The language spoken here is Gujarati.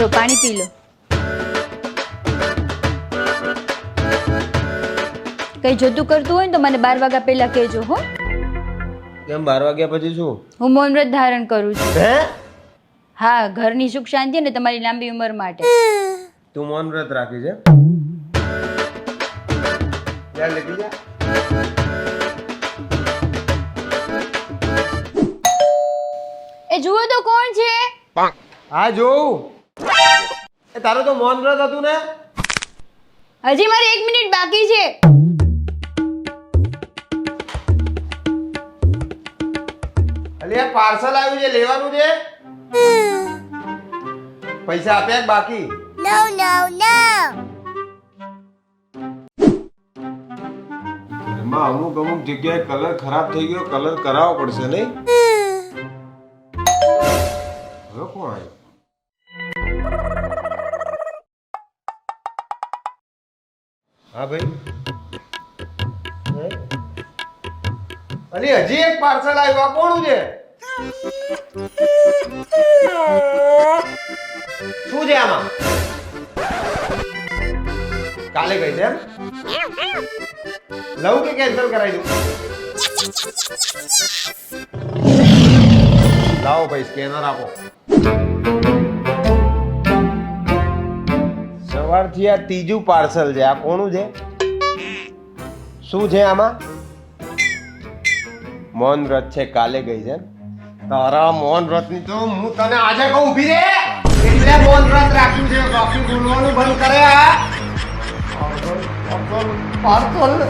લો પાણી પી લો. કઈ જોતું કરતું હોય ને તો મને બાર વાગ્યા પહેલા કહેજો હો. કેમ બાર વાગ્યા પછી શું? હું મૌન વ્રત ધારણ કરું છું. હે? હા ઘરની સુખ શાંતિ અને તમારી લાંબી ઉંમર માટે. તું મૌન વ્રત રાખી છે? યાર લેતી જા. એ જુઓ તો કોણ છે? હા જોઉં. તારું તો મૌન વ્રત હતું ને? હજી મારી એક મિનિટ બાકી છે. અલી પાર્સલ આવ્યું છે લેવાનું છે? પૈસા આપ્યા કે બાકી? નો નો નો એમાં અમુક અમુક જગ્યાએ કલર ખરાબ થઈ ગયો કલર કરાવવો પડશે નહીં? હવે કોણ આવ્યું? હા ભાઈ? અલી હજી એક પાર્સલ આવ્યું. આ કોણ છે? શું છે આમાં? કાલે ગઈ છે એમ. લઉં કે કેન્સલ કરાવી દઉં? લાવો ભાઈ સ્કેનર આપો. સવારથી આ ત્રીજું પાર્સલ છે. આ કોનું છે? શું છે આમાં? મૌન વ્રત છે, કાલે ગઈ છે. તારા મૌન વ્રતની તો હું તને આજે કહું ઊભી રે. એટલે મૌન વ્રત રાખ્યું છે. બાકી બોલવાનું બંધ કરે. આ પાર્સલ.